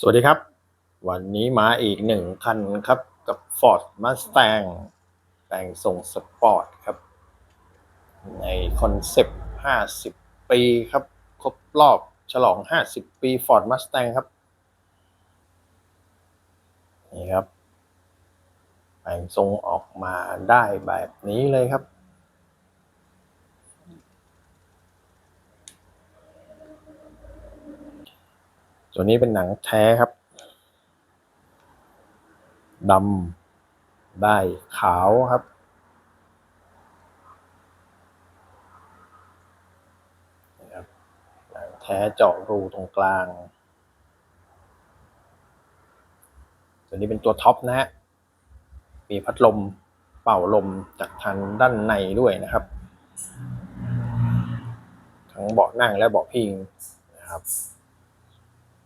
สวัสดีครับ วันนี้มาอีกหนึ่งคันครับกับ Ford Mustang แต่งทรงสปอร์ตครับ ในคอนเซปต์ 50 ปีครับ ครบรอบฉลอง 50 ปี Ford Mustang ครับ นี่ครับ แต่งทรงออกมาได้แบบนี้เลยครับ ตัวนี้เป็นหนังแท้ครับดำได้ขาวครับหนังแท้เจาะรูตรงกลาง ตัวนี้เป็นตัวท็อปนะฮะ มีพัดลมเป่าลมจากทางด้านในด้วยนะครับ ทั้งเบาะนั่งและเบาะพิงนะครับ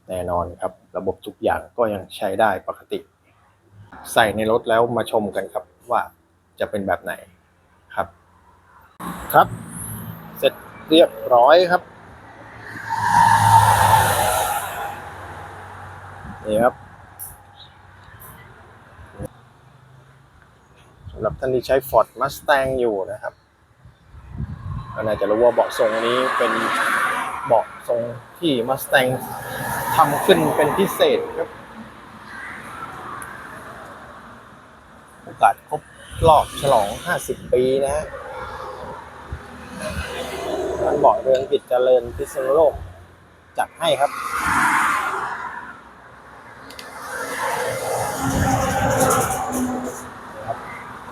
แน่นอนครับ ระบบทุกอย่างก็ยังใช้ได้ปกติ ใส่ในรถแล้วมาชมกันครับว่าจะเป็นแบบไหนครับ ครับ เสร็จเรียบร้อยครับนี่ครับสำหรับท่านที่ใช้ Ford Mustang อยู่นะครับก็น่าจะรู้ว่าเบาะทรงนี้เป็นเบาะทรงที่ Mustang ทำขึ้นเป็นพิเศษครับโอกาสครบรอบฉลอง 50 ปีนะฮะร้านเบาะเรืองกิจเจริญพิษณุโลก จัดให้ครับนะครับ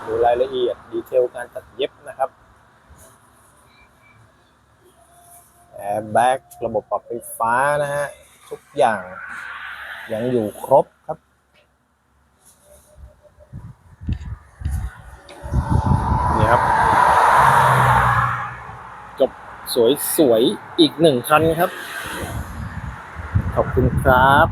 ดูรายละเอียดดีเทลการตัดเย็บนะครับแอร์แบ็กระบบปรับไฟฟ้านะฮะ ทุกอย่างยังอยู่ครบครับ นี่ครับจบสวยๆ อีกหนึ่งคันครับ ขอบคุณครับ